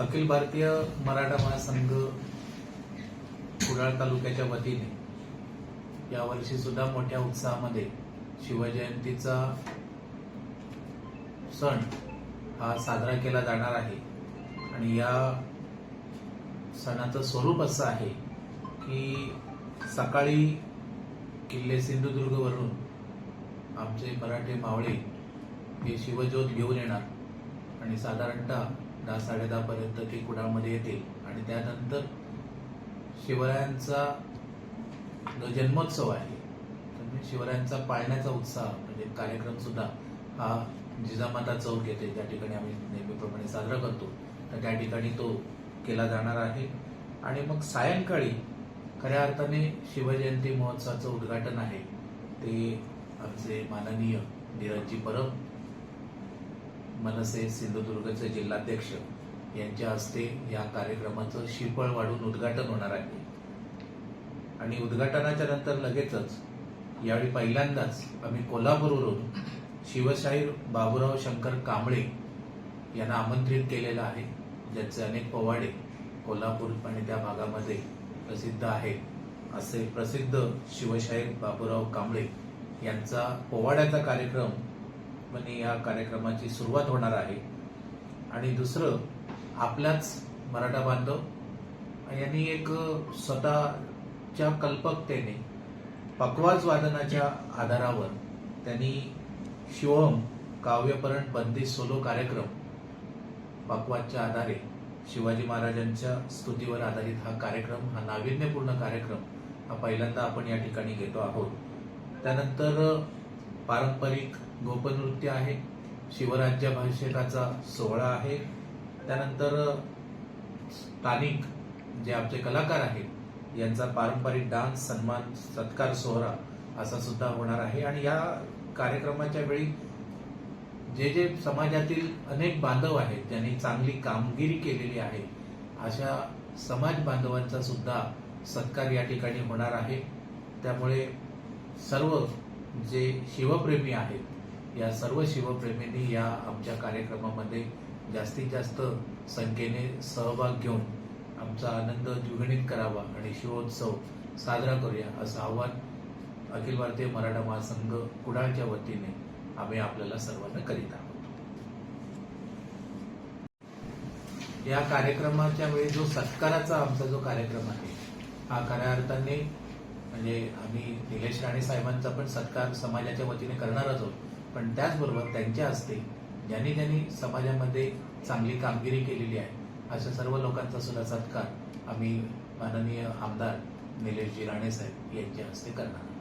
अखिल भारतीय मराठा महासंघ कुडाळ तालुक्याच्या वतीने यावर्षी सुद्धा मोठ्या उत्साहामध्ये शिवजयंतीचा सण हा साजरा केला जाणार आहे. आणि या सणाचं स्वरूप असं आहे की सकाळी किल्ले सिंधुदुर्गवरून आमचे मराठे मावळे हे शिवज्योत घेऊन येणार आणि साधारणतः दहा साडेदहा पर्यंत ते कुडाळमध्ये येतील आणि त्यानंतर शिवरायांचा जो जन्मोत्सव आहे तर शिवरायांचा पाळण्याचा उत्साह म्हणजे कार्यक्रम सुद्धा हा जिजामाता चौक येते ज्या ठिकाणी आम्ही नेहमीप्रमाणे साजरा करतो तर त्या ठिकाणी तो केला जाणार आहे. आणि मग सायंकाळी खऱ्या अर्थाने शिवजयंती महोत्सवाचं उद्घाटन आहे ते आमचे माननीय निरंजी परब मनसे सिंधुदुर्गचे जिल्हाध्यक्ष यांच्या हस्ते या कार्यक्रमाचं शिरपळ वाढून उद्घाटन होणार आहे. आणि उद्घाटनाच्या नंतर लगेचच यावेळी पहिल्यांदाच आम्ही कोल्हापूरवरून शिवशाहीर बाबूराव शंकर कांबळे यांना आमंत्रित केलेलं आहे. ज्यांचे अनेक पोवाडे कोल्हापूर आणि त्या भागामध्ये प्रसिद्ध आहेत. असे प्रसिद्ध शिवशाहीर बाबूराव कांबळे यांचा पोवाड्याचा कार्यक्रम म्हणजे या कार्यक्रमाची सुरुवात होणार आहे. आणि दुसरं आपल्याच मराठा बांधव यांनी एक स्वतःच्या कल्पकतेने पकवाज वादनाच्या आधारावर त्यांनी शिवम काव्यपरण बंदी सोलो कार्यक्रम पकवाजच्या आधारे शिवाजी महाराजांच्या स्तुतीवर आधारित हा कार्यक्रम हा नाविन्यपूर्ण कार्यक्रम हा पहिल्यांदा आपण या ठिकाणी घेतो आहोत. त्यानंतर पारंपरिक गोपनृत्य आहे. शिवराज्याभिषेकाचा सोहळा आहे. त्यानंतर स्थानिक जे आमचे कलाकार आहेत यांचा पारंपरिक डान्स सन्मान सत्कार सोहळा असा सुद्धा होणार आहे. आणि या कार्यक्रमाच्या वेळी जे जे समाजातील अनेक बांधव आहेत ज्यांनी चांगली कामगिरी केलेली आहे अशा समाज बांधवांचा सुद्धा सत्कार या ठिकाणी होणार आहे. त्यामुळे सर्व जे शिवप्रेमी आहेत या सर्व शिवप्रेमींनी या आमच्या कार्यक्रमामध्ये जास्तीत जास्त संख्येने सहभाग घेऊन आमचा आनंद द्विगुणित करावा आणि शिवोत्सव साजरा करूया असं आव्हान अखिल भारतीय मराठा महासंघ कुडाळच्या वतीने आम्ही आपल्याला सर्वांना करीत आहोत. या कार्यक्रमाच्या वेळी जो सत्काराचा आमचा जो कार्यक्रम आहे हा खऱ्या अर्थाने म्हणजे आम्ही निलेश राणे साहेबांचा पण सत्कार समाजाच्या वतीने करणारच आहोत. पण त्याचबरोबर त्यांच्या हस्ते ज्यांनी ज्यांनी समाजामध्ये चांगली कामगिरी केलेली आहे अशा सर्व लोकांचा सुद्धा सत्कार आम्ही माननीय आमदार निलेशजी राणे साहेब यांच्या हस्ते करणार आहोत.